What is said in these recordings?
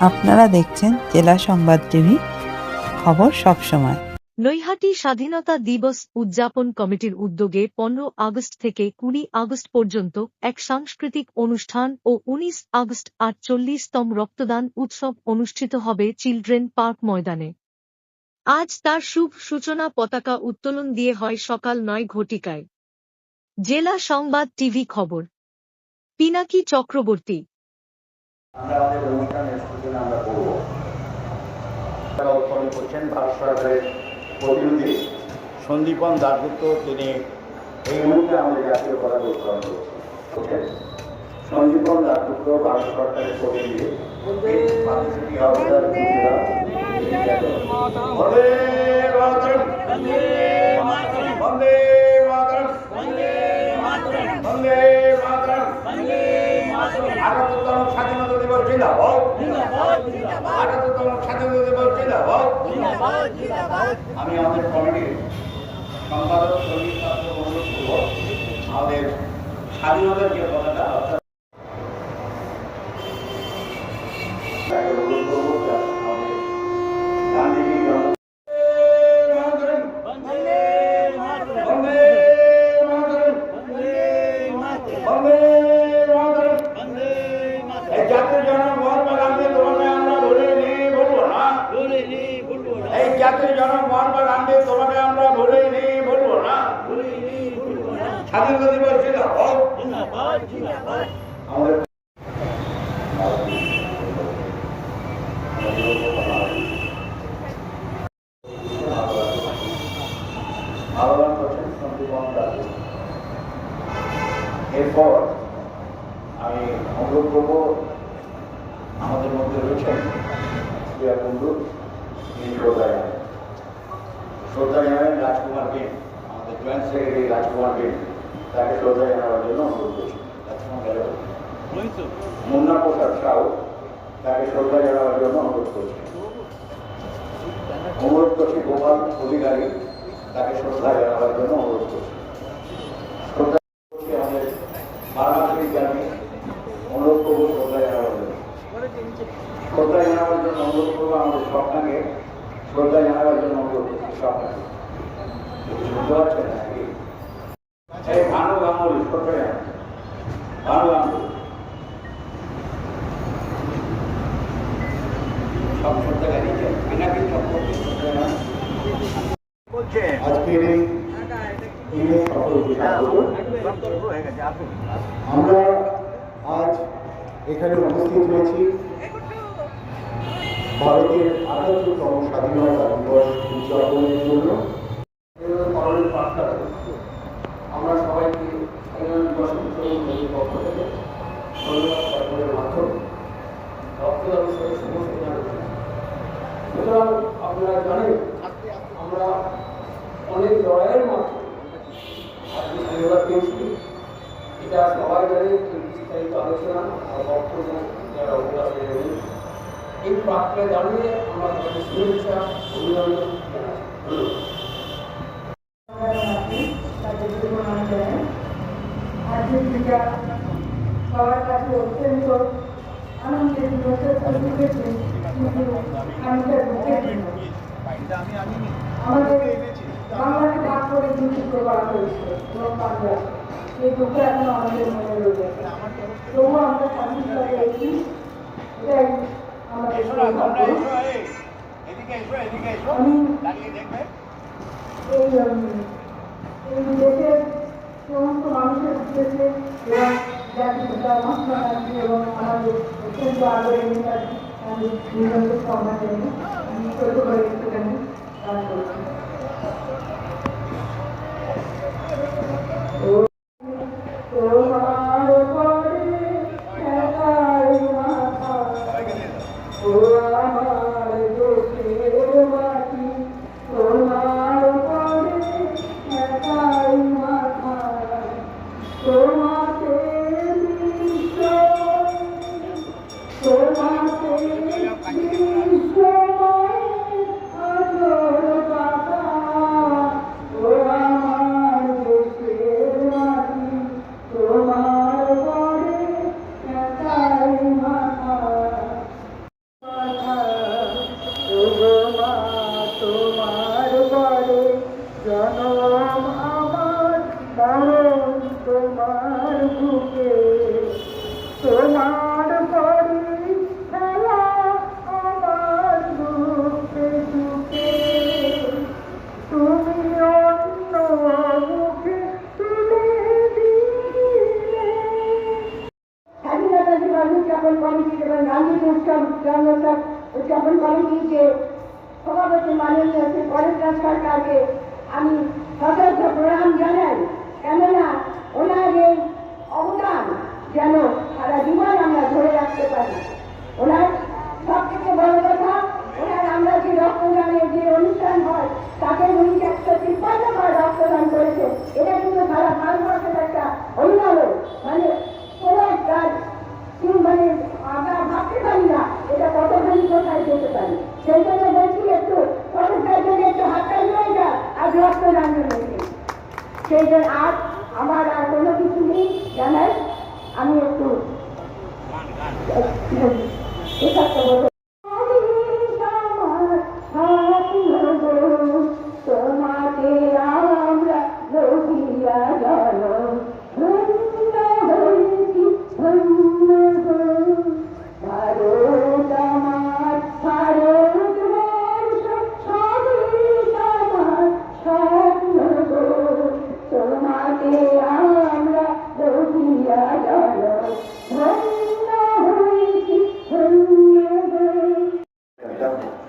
আপনারা দেখছেন জেলা সংবাদ টিভি, খবর সবসময় নৈহাটি স্বাধীনতা দিবস উদযাপন কমিটির উদ্যোগে পনেরো আগস্ট থেকে কুড়ি আগস্ট পর্যন্ত এক সাংস্কৃতিক অনুষ্ঠান ও উনিশ আগস্ট আটচল্লিশতম রক্তদান উৎসব অনুষ্ঠিত হবে চিলড্রেন পার্ক ময়দানে। আজ তার শুভ সূচনা পতাকা উত্তোলন দিয়ে হয় সকাল নয় ঘটিকায়। জেলা সংবাদ টিভি খবর। পিনাকি চক্রবর্তী আমরা আমাদের অনুষ্ঠানের সূচনা আমরা করব। তারা উৎপাদন করছেন ভারত সরকারের প্রতিনিধি সন্দীপন দাসগুপ্ত তিনি এই মুহূর্তে আমাদের জাতীয় পতাকা উত্তোলন করছেন। সন্দীপন দাসগুপ্ত ভারত সরকারের প্রতিনিধি। বন্দে মাতরম। বন্দে মাতরম। বন্দে মাতরম। দিবস জিন্দাবাদ আঠাত্তরতম স্বাধীনতা দিবস জিন্দাবাদ আমি আমাদের কমিটির সম্পাদক সংগীত ছাত্র অনুরোধ করব আমাদের স্বাধীনতার যে কথাটা এরপর আমি অনুরোধ করব, আমাদের মধ্যে রয়েছেন ক্রিয়া বন্ধু তিনি শ্রদ্ধা জানাবেন শ্রদ্ধা জানাবেন রাজকুমার বেন, আমাদের জয়েন্ট সেক্রেটারি রাজকুমার বেন, তাকে শ্রদ্ধা জানাবার জন্য অনুরোধ করছি। মুন্না প্রসাদ সাউ তাকে শ্রদ্ধা জানাবার জন্য অনুরোধ করছি। অনুরোধ করছি গোপাল অধিকারী তাকে শ্রদ্ধা জানাবার জন্য অনুরোধ করছি। শ্রদ্ধা করব শ্রদ্ধা জানাবার জন্য। শ্রদ্ধা জানাবার জন্য অনুরোধ করব আমাদের স্বপ্নাকে শ্রদ্ধা জানাবার জন্য অনুরোধ করছি স্বপ্নাকে। বুঝতে পারছেন নাকি? এই ভানু গাঙ্গুলি শ্রদ্ধা জানান ভানু গাঙ্গুলি সব শ্রদ্ধা জানিয়েছেন পিনাকি চক্রবর্তী শ্রদ্ধা জানান আজকের এই আমরা আজ এখানে উপস্থিত হয়েছি। ভারতের আঠাত্তরতম স্বাধীনতা দিবস উদযাপনের জন্য। আমরা সবাইকে দিবস আপনারা জানেন, আমরা অনেক লড়াইয়ের মাধ্যমে এটা সবাই জানে বিস্তারিত আলোচনা যারা অবকাশে এই প্রাক্কে দাঁড়িয়ে আমরা তাদের শুভেচ্ছা, অভিনন্দন সবার কাছে অত্যন্ত আমি আমাদের বাংলাকে ভাগ করে দুটি করা হয়েছে এবং পাঞ্জাব এই দুটো এখন আমাদের মনে রয়ে গেছে। তবুও আমরা পেয়েছি এটাই আমাদের আমি এই এই দেশের সমস্ত মানুষের উদ্দেশ্যে এবং জাতির পিতা মহাত্মা গান্ধী এবং আমাদের অত্যন্ত আদরের নেতাজি আমি নিরন্ত সম্মান জানি আমি ছোট করে একটুখানি গান করছি। ও পারি সেই জন্য বলছি একটু সরকার জন্য একটু হাততালি হয়ে যা আর রক্তদান জন্য সেই জন্য আর আমার আর কোনো কিছু নেই জানাই আমি একটু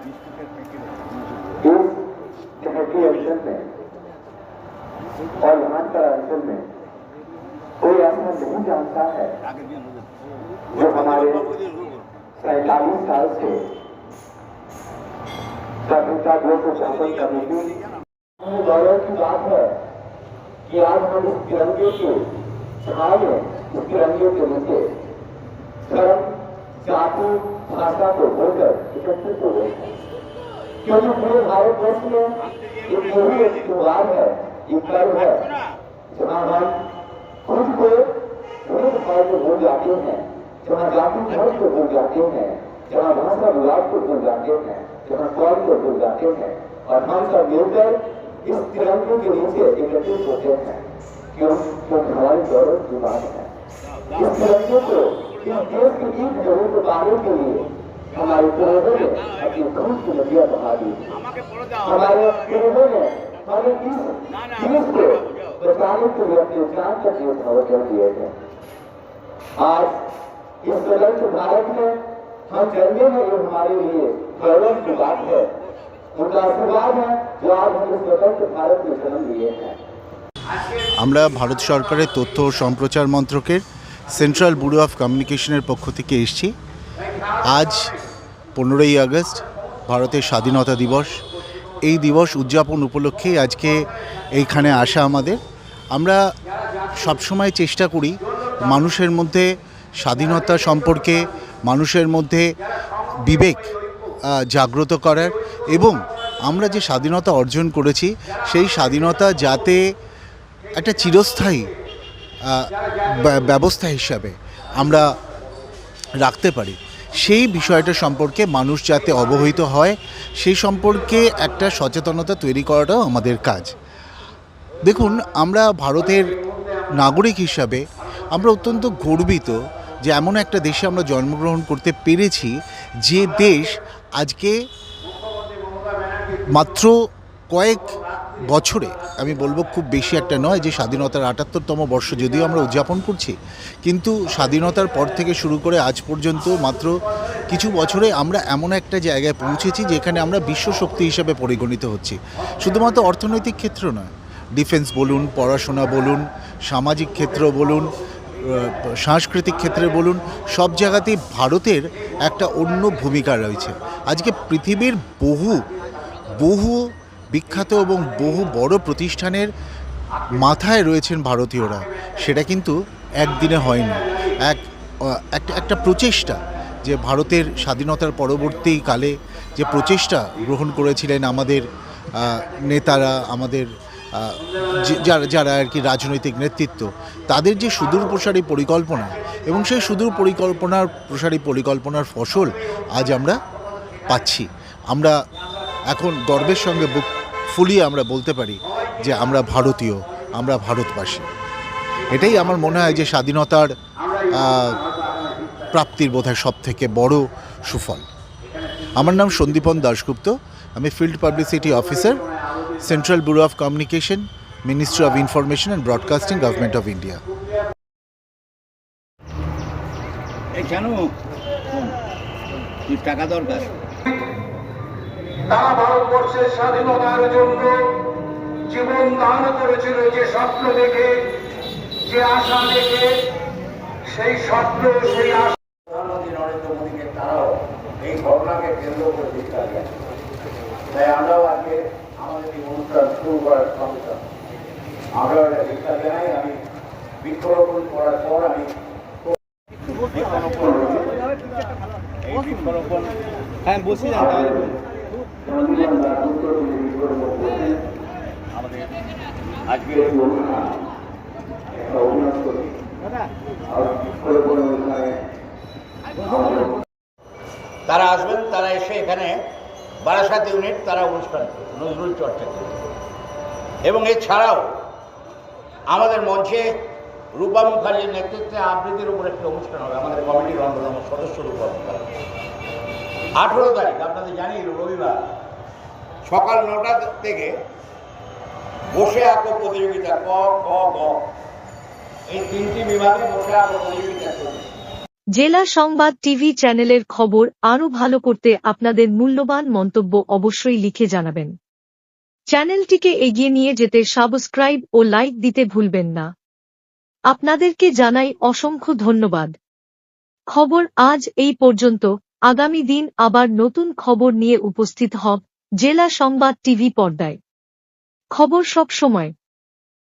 करता चहकी अक्षर में और यहाँ का अंचल में कोई ऐसा नहीं जानता है जो हमारे सैतालीस साल से स्वतंत्रता दिवस उद्यापन करने की गौरव की बात है कि आज हम इस तिरंगे के छाव में, इस तिरंगे के नीचे धर्म जाति भाषा को भूलकर एकत्रित हो गए क्योंकि पूरे भारतवर्ष में एक यही एक त्योहार है, एक पर्व है, जहाँ हम खुद को भेद भाव को भूल जाते हैं, जहाँ जाति धर्म को भूल जाते हैं, जहाँ भाषा विवाद को भूल जाते हैं, जहाँ कौन को भूल जाते हैं, और हम सब मिलकर इस तिरंगे के नीचे एकत्रित होते हैं। क्यों? क्योंकि हमारी गौरव की बात है। इस तिरंगे को इस देश की ईट जमीन को पाने के लिए हमारे पूर्वजों ने अपनी खून की नदियां बहा दी हमारे पूर्वजों ने हमें इस देश को बचाने के लिए अपने जान तक न्यौछावर कर दिए थे आज इस स्वतंत्र भारत में हम जन्मे हैं ये हमारे लिए गौरव की बात है उनका आशीर्वाद है जो आज हम इस स्वतंत्र भारत में जन्म लिए हैं আমরা ভারত সরকারের তথ্য ও সম্প্রচার মন্ত্রকের সেন্ট্রাল ব্যুরো অফ কমিউনিকেশনের পক্ষ থেকে এসছি। আজ পনেরোই আগস্ট, ভারতের স্বাধীনতা দিবস। এই দিবস উদযাপন উপলক্ষে আজকে এইখানে আসা আমাদের। আমরা সবসময় চেষ্টা করি মানুষের মধ্যে স্বাধীনতা সম্পর্কে, মানুষের মধ্যে বিবেক জাগ্রত করার এবং আমরা যে স্বাধীনতা অর্জন করেছি, সেই স্বাধীনতা যাতে একটা চিরস্থায়ী ব্যবস্থা হিসাবে আমরা রাখতে পারি। সেই বিষয়টা সম্পর্কে মানুষ যাতে অবহিত হয়, সেই সম্পর্কে একটা সচেতনতা তৈরি করাটাও আমাদের কাজ। দেখুন, আমরা ভারতের নাগরিক হিসাবে আমরা অত্যন্ত গর্বিত যে এমন একটা দেশে আমরা জন্মগ্রহণ করতে পেরেছি যে দেশ আজকে মাত্র কয়েক বছরে, আমি বলব খুব বেশি একটা নয় যে স্বাধীনতার আটাত্তরতম বর্ষ যদিও আমরা উদযাপন করছি, কিন্তু স্বাধীনতার পর থেকে শুরু করে আজ পর্যন্ত মাত্র কিছু বছরে আমরা এমন একটা জায়গায় পৌঁছেছি যেখানে আমরা বিশ্ব শক্তি হিসেবে পরিগণিত হচ্ছি। শুধুমাত্র অর্থনৈতিক ক্ষেত্র নয়, ডিফেন্স বলুন, পড়াশোনা বলুন, সামাজিক ক্ষেত্র বলুন সাংস্কৃতিক ক্ষেত্রে বলুন, সব জায়গাতেই ভারতের একটা অন্য ভূমিকা রয়েছে। আজকে পৃথিবীর বহু বহু বিখ্যাত এবং বহু বড় প্রতিষ্ঠানের মাথায় রয়েছেন ভারতীয়রা। সেটা কিন্তু একদিনে হয়নি। এক একটা একটা প্রচেষ্টা যে ভারতের স্বাধীনতার পরবর্তীকালে যে প্রচেষ্টা গ্রহণ করেছিলেন আমাদের নেতারা, আমাদের যারা যারা আর কি রাজনৈতিক নেতৃত্ব, তাদের যে সুদূর প্রসারী পরিকল্পনা এবং সেই সুদূর পরিকল্পনার, প্রসারী পরিকল্পনার ফসল আজ আমরা পাচ্ছি। আমরা এখন গর্বের সঙ্গে বুক ফুলিয়ে আমরা বলতে পারি যে আমরা ভারতীয়, আমরা ভারতবাসী। এটাই আমার মনে হয় যে স্বাধীনতার প্রাপ্তির বোধহয় সব থেকে বড় সুফল। আমার নাম সন্দীপন দাশগুপ্ত, আমি field publicity officer, central bureau of communication, ministry of information and broadcasting government of India. কেন টাকা দরকার। তারা ভারতবর্ষের স্বাধীনতার জন্য জীবন দান করেছিল যে স্বপ্ন দেখে যে আশা দেখে সেই স্বপ্ন সেই আশা প্রধানমন্ত্রী নরেন্দ্র মোদীকে তারাও এই ঘটনাকে কেন্দ্র করে দিয়েছে তাই আমরাও আজকে আমাদের এই অনুষ্ঠান শুরু করার আমরাও এটা জানাই। আমি বৃক্ষরোপণ করার পর আমি বৃক্ষরোপণ হ্যাঁ বসে যান তাহলে তারা আসবেন, তারা এসে এখানে বারাসাত ইউনিট তারা অনুষ্ঠান নজরুল চর্চা করবে। এবং এছাড়াও আমাদের মঞ্চে রূপা মুখার্জির নেতৃত্বে আবৃত্তির উপর একটি অনুষ্ঠান হবে, আমাদের কমিটির অন্যতম সদস্য রূপা মুখার্জি। আঠেরো তারিখ জানি রবিবার। সকাল নটা থেকে বসে আঁকো প্রতিযোগিতা ক খ গ। এই তিনটি বিভাগে বসে আঁকো প্রতিযোগিতা চলবে জেলা সংবাদ টিভি চ্যানেলের খবর আরও ভালো করতে আপনাদের মূল্যবান মন্তব্য অবশ্যই লিখে জানাবেন। চ্যানেলটিকে এগিয়ে নিয়ে যেতে সাবস্ক্রাইব ও লাইক দিতে ভুলবেন না। আপনাদেরকে জানাই অসংখ্য ধন্যবাদ। খবর আজ এই পর্যন্ত। আগামী দিন আবার নতুন খবর নিয়ে উপস্থিত হব জেলা সংবাদ টিভি পর্দায়। খবর সব সময়।